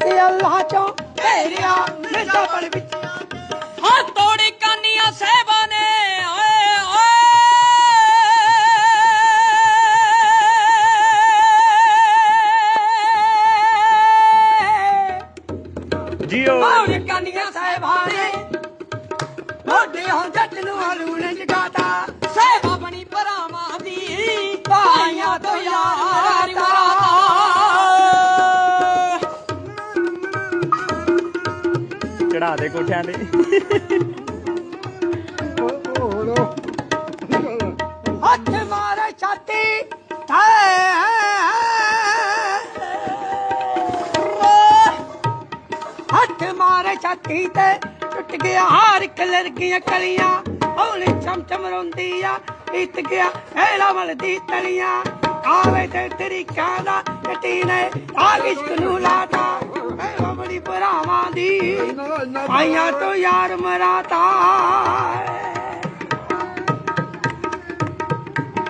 ਤੇ ਅੱਲਾਹ ਚੋਂ ਤੇਰਿਆ ਮੇਰਾ ਬਲ ਵਿੱਚ ਹਾਂ ਤੋੜੀ ਕਾਨੀਆਂ ਸਹਿਬਾਂ ਨੇ ਓਏ ਓਏ। ਜੀਓ। ਮੌੜ ਕਾਨੀਆਂ ਸਾਹਿਬਾਂ ਨੇ। ਮੋਢੇ ਹਾਂ ਜੱਟ ਨੂੰ ਹਲੂਣ ਜਗਾਤਾ। ਚੜਾ ਦੇ ਕੋਠਿਆਂ ਤੇ। ਹੱਥ ਮਾਰੇ ਛਾਤੀ ਹੱਥ ਮਾਰੇ ਛਾਤੀ ਤੇ ਟੁੱਟ ਗਿਆ ਹਾਰ ਕਲਰ ਗਈਆਂ ਕਲੀਆਂ। ਹੌਲੀ ਚਮ ਚਮ ਰੋਂਦੀ ਆ ਇੱਤ ਗਿਆ ਹੈਲਾ ਮਲਦੀ ਤਲੀਆਂ। ਆਵੇ ਤੇ ਤਰੀਕਾਂ ਦਾ ਟੱਟੀ ਨੇ ਨੂੰ ਲਾਤਾ। ਭਰਾਵਾਂ ਦੀ। ਆਈਆਂ ਤੋਂ ਯਾਰ ਮਰਾਤਾ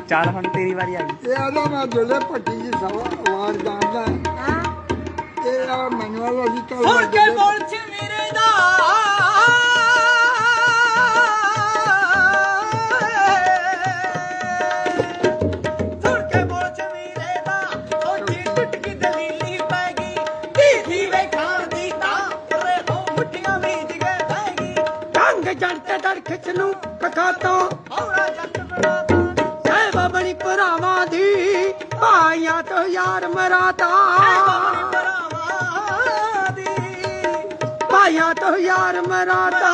ਚੱਲ ਹੁਣ ਤੇਰੀ ਵਾਰੀ ਆ ਗਈ। ਇਹ ਆਦਾ ਮੈਂ ਦੁੱਲੇ ਪੱਟੀ ਜੀ ਸਵਾ ਆਵਾਜ਼ ਜਾਣਦਾ। ਇਹ ਆ ਮੈਨੂੰ ਵਾਲਾ ਜੀ ਸੁਣ ਕੇ ਬੋਲ ਚ ਮੇਰੇ ਟੰਗ ਜੜ ਤੇ ਡੜ ਖਿੱਚ ਨੂੰ ਕਖਾ ਤੋਂ ਔਰਾ ਜੱਟ ਬਣਾ ਤਾਂ ਸਹਿਬਾ ਬਣੀ ਭਰਾਵਾਂ ਦੀ ਭਾਈਆਂ ਤੋਂ ਯਾਰ ਮਰਾਤਾ। ਭਰਾਵਾਂ ਦੀ ਭਾਈਆਂ ਤੋਂ ਯਾਰ ਮਰਾਤਾ।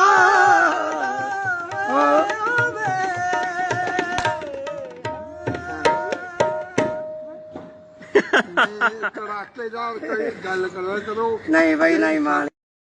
ਕੜਾਕੇ ਦਾ ਕੋਈ ਗੱਲ ਕਰੋ ਕਰੋ ਨਹੀਂ ਬਈ ਨਹੀਂ ਮਾਲ